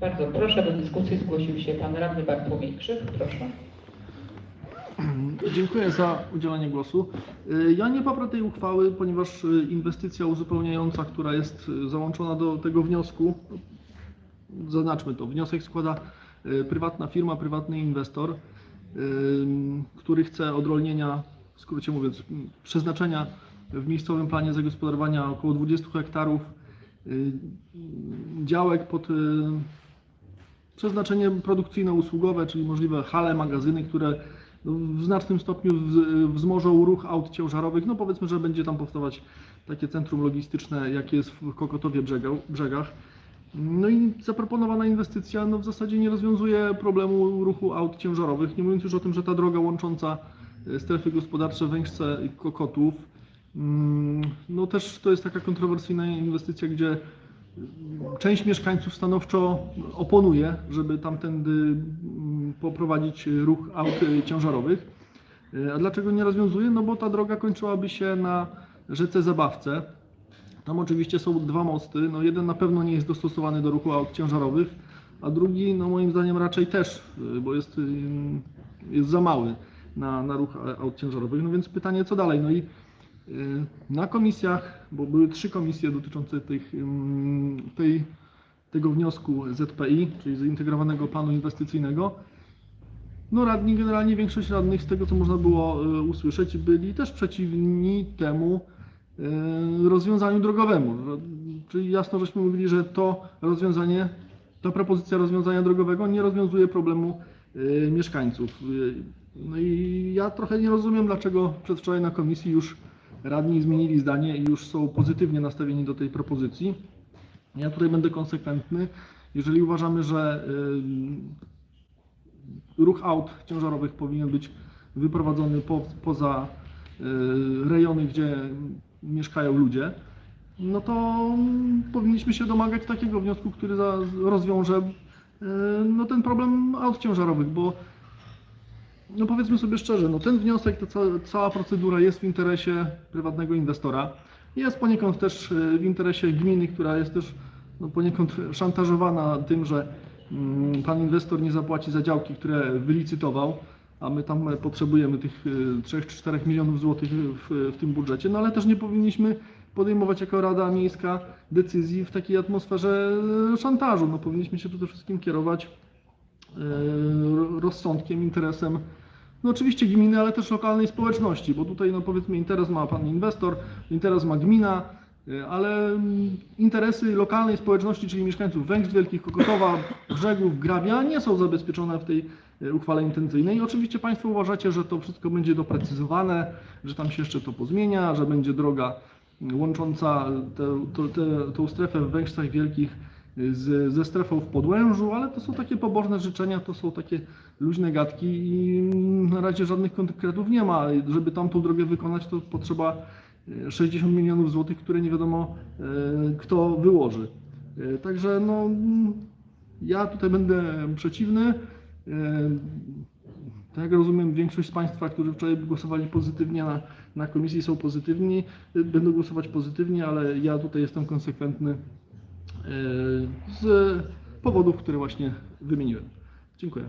Bardzo proszę, do dyskusji zgłosił się pan radny Bartłomiej Krzyk. Proszę. Dziękuję za udzielenie głosu. Y, Ja nie poprę tej uchwały, ponieważ y, inwestycja uzupełniająca, która jest y, załączona do tego wniosku, zaznaczmy to, wniosek składa prywatna firma, prywatny inwestor, który chce odrolnienia, w skrócie mówiąc, przeznaczenia w miejscowym planie zagospodarowania około 20 hektarów działek pod przeznaczenie produkcyjno-usługowe, czyli możliwe hale, magazyny, które w znacznym stopniu wz- wzmożą ruch aut ciężarowych. No powiedzmy, że będzie tam powstawać takie centrum logistyczne, jakie jest w Kokotowie brzegach. No i zaproponowana inwestycja no, w zasadzie nie rozwiązuje problemu ruchu aut ciężarowych, nie mówiąc już o tym, że ta droga łącząca e, strefy gospodarcze Węgrzce i Kokotów, mm, no też to jest taka kontrowersyjna inwestycja, gdzie Część mieszkańców stanowczo oponuje, żeby tamtędy mm, poprowadzić ruch aut y, ciężarowych. Y, A dlaczego nie rozwiązuje? No bo ta droga kończyłaby się na rzece Zabawce. Tam oczywiście są dwa mosty. No jeden na pewno nie jest dostosowany do ruchu aut ciężarowych, a drugi, no moim zdaniem raczej też, y, bo jest, jest za mały na, na ruch aut ciężarowych. No więc pytanie, co dalej? No i Na komisjach, bo były trzy komisje dotyczące tych, tej, tego wniosku ZPI, czyli Zintegrowanego Planu Inwestycyjnego, no radni, generalnie większość radnych, z tego co można było y, usłyszeć, byli też przeciwni temu y, rozwiązaniu drogowemu. Że- Czyli jasno żeśmy mówili, że to rozwiązanie, ta propozycja rozwiązania drogowego nie rozwiązuje problemu y, mieszkańców. Y, No i ja trochę nie rozumiem, dlaczego przedwczoraj na komisji już radni zmienili zdanie i już są pozytywnie nastawieni do tej propozycji. Ja tutaj będę konsekwentny. Jeżeli uważamy, że y, ruch aut ciężarowych powinien być wyprowadzony po, poza y, rejony, gdzie mieszkają ludzie, no to powinniśmy się domagać takiego wniosku, który rozwiąże y, no, ten problem aut ciężarowych, bo no powiedzmy sobie szczerze, no ten wniosek, ta cała, procedura jest w interesie prywatnego inwestora. Jest poniekąd też y, w interesie gminy, która jest też no, poniekąd szantażowana tym, że mm, pan inwestor nie zapłaci za działki, które wylicytował, a my tam e, potrzebujemy tych y, 3 czy 4 milionów złotych w, w tym budżecie, no ale też nie powinniśmy podejmować jako Rada Miejska decyzji w takiej atmosferze szantażu. No powinniśmy się przede wszystkim kierować e, rozsądkiem, interesem no oczywiście gminy, ale też lokalnej społeczności, bo tutaj no powiedzmy interes ma pan inwestor, interes ma gmina, e, ale mm, interesy lokalnej społeczności, czyli mieszkańców Węgrz Wielkich, Kokotowa, Brzegów, Grabia nie są zabezpieczone w tej e, uchwale intencyjnej. Oczywiście Państwo uważacie, że to wszystko będzie doprecyzowane, że tam się jeszcze to pozmienia, że będzie droga łącząca tę, tę, tę, strefę w Węgrzech Wielkich z, ze strefą w Podłężu, ale to są takie pobożne życzenia, to są takie luźne gadki i na razie żadnych konkretów nie ma. Żeby tam tą drogę wykonać, to potrzeba e, 60 milionów złotych, które nie wiadomo e, kto wyłoży. E, Także no, ja tutaj będę przeciwny. E, Tak jak rozumiem, większość z Państwa, którzy wczoraj głosowali pozytywnie na, na komisji są pozytywni, e, będą głosować pozytywnie, ale ja tutaj jestem konsekwentny e, z powodów, które właśnie wymieniłem. Dziękuję.